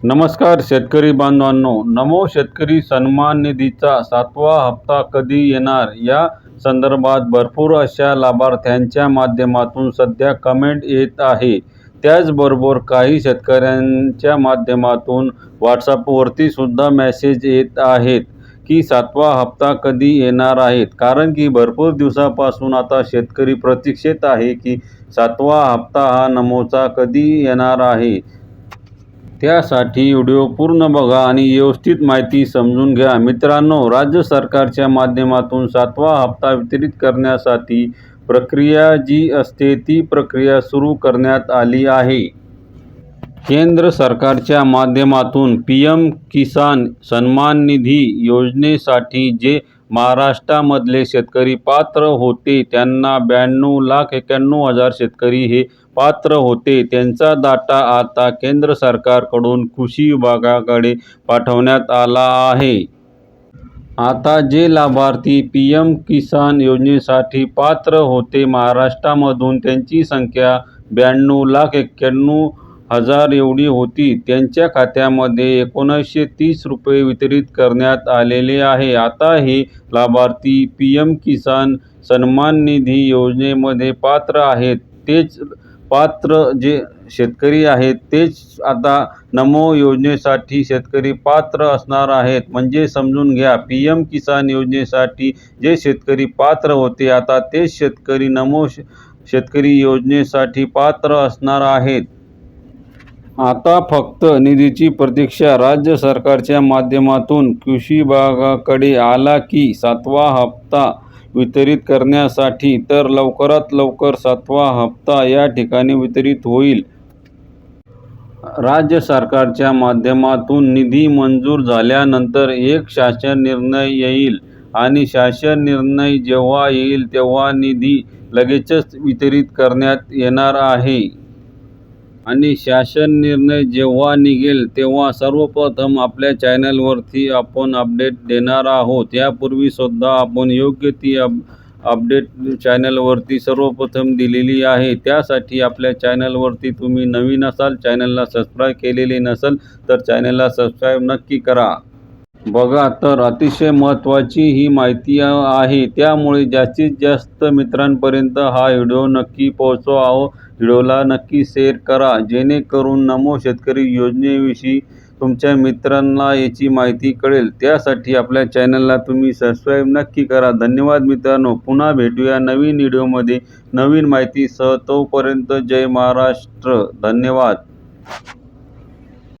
नमस्कार शेतकरी बांधवांनो. नमो शेतकरी सन्मान निधीचा सातवा हप्ता कधी येणार? या संदर्भात भरपूर अशा लाभार्थ्यांच्या माध्यमातून सध्या कमेंट येत आहे. त्याचबरोबर काही शेतकऱ्यांच्या माध्यमातून व्हॉट्सअपवरती सुद्धा मेसेज येत आहेत की सातवा हप्ता कधी येणार आहेत कारण की भरपूर दिवसापासून आता शेतकरी प्रतीक्षेत आहे की सातवा हप्ता हा नमोचा कधी येणार आहे? त्यासाठी व्हिडिओ पूर्ण बघा आणि व्यवस्थित माहिती समजून घ्या. मित्रांनो राज्य सरकारच्या माध्यमातून सातवा हप्ता वितरित करण्यासाठी प्रक्रिया जी असते ती प्रक्रिया सुरू करण्यात आली आहे. केंद्र सरकारच्या माध्यमातून पी एम किसान सन्मान निधी योजनेसाठी जे महाराष्ट्रामधले शेतकरी पात्र होते. त्यांना ब्याण्णव लाख एक्याण्णव हजार शेतकरी हे पात्र होते. त्यांचा डाटा आता केंद्र सरकारकडून कृषी विभागाकडे पाठवण्यात आला आहे. आता जे लाभार्थी पी एम किसान योजनेसाठी पात्र होते महाराष्ट्रामधून त्यांची संख्या ब्याण्णव लाख एक्याण्णव हजार एवढी होती. त्यांच्या खात्यामध्ये एकोणीसशे तीस रुपये वितरित करण्यात आलेले आहे. आता हे लाभार्थी पी एम किसान सन्मान निधी योजनेमध्ये पात्र आहेत. तेच पात्र जे शेतकरी आहेत तेच आता नमो योजनेसाठी शेतकरी पात्र असणार आहेत. म्हणजे समजून घ्या पी एम किसान योजनेसाठी जे शेतकरी पात्र होते आता तेच शेतकरी नमो शेतकरी योजनेसाठी पात्र असणार आहेत. आता फक्त निधीची प्रतीक्षा राज्य सरकारच्या माध्यमातून कृषी विभागाकडे आला की सातवा हप्ता वितरित करण्यासाठी तर लवकरात लवकर सातवा हप्ता या ठिकाणी वितरित होईल. राज्य सरकारच्या माध्यमातून निधी मंजूर झाल्यानंतर एक शासन निर्णय येईल आणि शासन निर्णय जेव्हा येईल तेव्हा निधी लगेचच वितरित करण्यात येणार आहे. आणि शासन निर्णय जेव्हा निघेल तेव्हा सर्वप्रथम आपल्या चॅनलवरती आपण अपडेट देणार आहोत. यापूर्वीसुद्धा आपण योग्य ती अप अपडेट चॅनलवरती सर्वप्रथम दिलेली आहे. त्यासाठी आपल्या चॅनलवरती तुम्ही नवीन असाल चॅनलला सबस्क्राईब केलेले नसेल तर चॅनलला सबस्क्राईब नक्की करा. बघा तर अतिशय महत्त्वाची ही माहिती आहे. त्यामुळे जास्तीत जास्त मित्रांपर्यंत हा व्हिडिओ नक्की पोहोचवा आहो. व्हिडिओला नक्की शेअर करा. जेणेकरून नमो शेतकरी योजनेविषयी तुमच्या मित्रांना याची माहिती कळेल. त्यासाठी आपल्या चॅनलला तुम्ही सबस्क्राईब नक्की करा. धन्यवाद मित्रांनो. पुन्हा भेटूया नवीन व्हिडिओमध्ये. नवीन माहितीसह तोपर्यंत जय महाराष्ट्र. धन्यवाद.